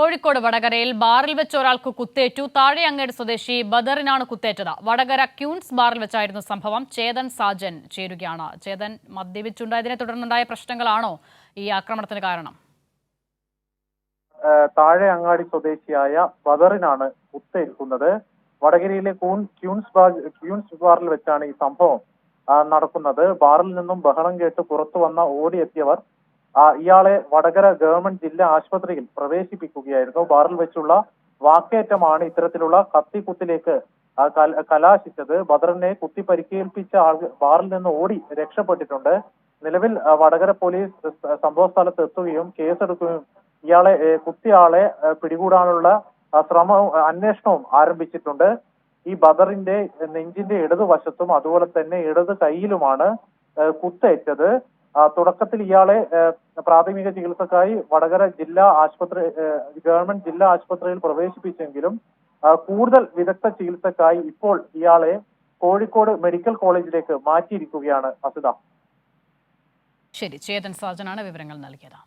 കോഴിക്കോട് വടകരയിൽ ബാറിൽ വെച്ച് ഒരാൾക്ക് കുത്തേറ്റു. താഴെയങ്ങേട് സ്വദേശി ബദറിനാണ് കുത്തേറ്റത്. വടകര ക്യൂൻസ് ബാറിൽ വെച്ചായിരുന്നു സംഭവം. ചേതൻ സാജൻ ചേരുകയാണ്. ചേതൻ മദ്യപിച്ചുണ്ടായതിനെ തുടർന്നുണ്ടായ പ്രശ്നങ്ങളാണോ ഈ ആക്രമണത്തിന് കാരണം? താഴെ അങ്ങാടി സ്വദേശിയായ ബദറിനാണ് കുത്തേൽക്കുന്നത്. വടകരയിലെ കൂൺ ക്യൂൻസ് ബാർ ക്യൂൻസ് ബാറിൽ വെച്ചാണ് ഈ സംഭവം നടക്കുന്നത്. ബാറിൽ നിന്നും ബഹളം കേട്ട് പുറത്തു വന്ന ഓടിയെത്തിയവർ ഇയാളെ വടകര ഗവൺമെന്റ് ജില്ലാ ആശുപത്രിയിൽ പ്രവേശിപ്പിക്കുകയായിരുന്നു. ബാറിൽ വെച്ചുള്ള വാക്കേറ്റമാണ് ഇത്തരത്തിലുള്ള കത്തിക്കുത്തിലേക്ക് കലാശിച്ചത്. ബദറിനെ കുത്തി പരിക്കേൽപ്പിച്ച ആൾ ബാറിൽ നിന്ന് ഓടി രക്ഷപ്പെട്ടിട്ടുണ്ട്. നിലവിൽ വടകര പോലീസ് സംഭവ സ്ഥലത്ത് എത്തുകയും കേസെടുക്കുകയും ഇയാളെ കുത്തിയാളെ പിടികൂടാനുള്ള ശ്രമവും അന്വേഷണവും ആരംഭിച്ചിട്ടുണ്ട്. ഈ ബദറിന്റെ നെഞ്ചിന്റെ ഇടതുവശത്തും അതുപോലെ തന്നെ ഇടത് കൈയിലുമാണ് ഏ, കുത്തേറ്റത്. തുടക്കത്തിൽ ഇയാളെ പ്രാഥമിക ചികിത്സക്കായി വടകര ജില്ലാ ആശുപത്രി ഗവൺമെന്റ് ജില്ലാ ആശുപത്രിയിൽ പ്രവേശിപ്പിച്ചെങ്കിലും കൂടുതൽ വിദഗ്ധ ചികിത്സക്കായി ഇപ്പോൾ ഇയാളെ കോഴിക്കോട് മെഡിക്കൽ കോളേജിലേക്ക് മാറ്റിയിരിക്കുകയാണ് അസിത ശരി ചേതൻ സാജനാണ് വിവരങ്ങൾ നൽകിയത്.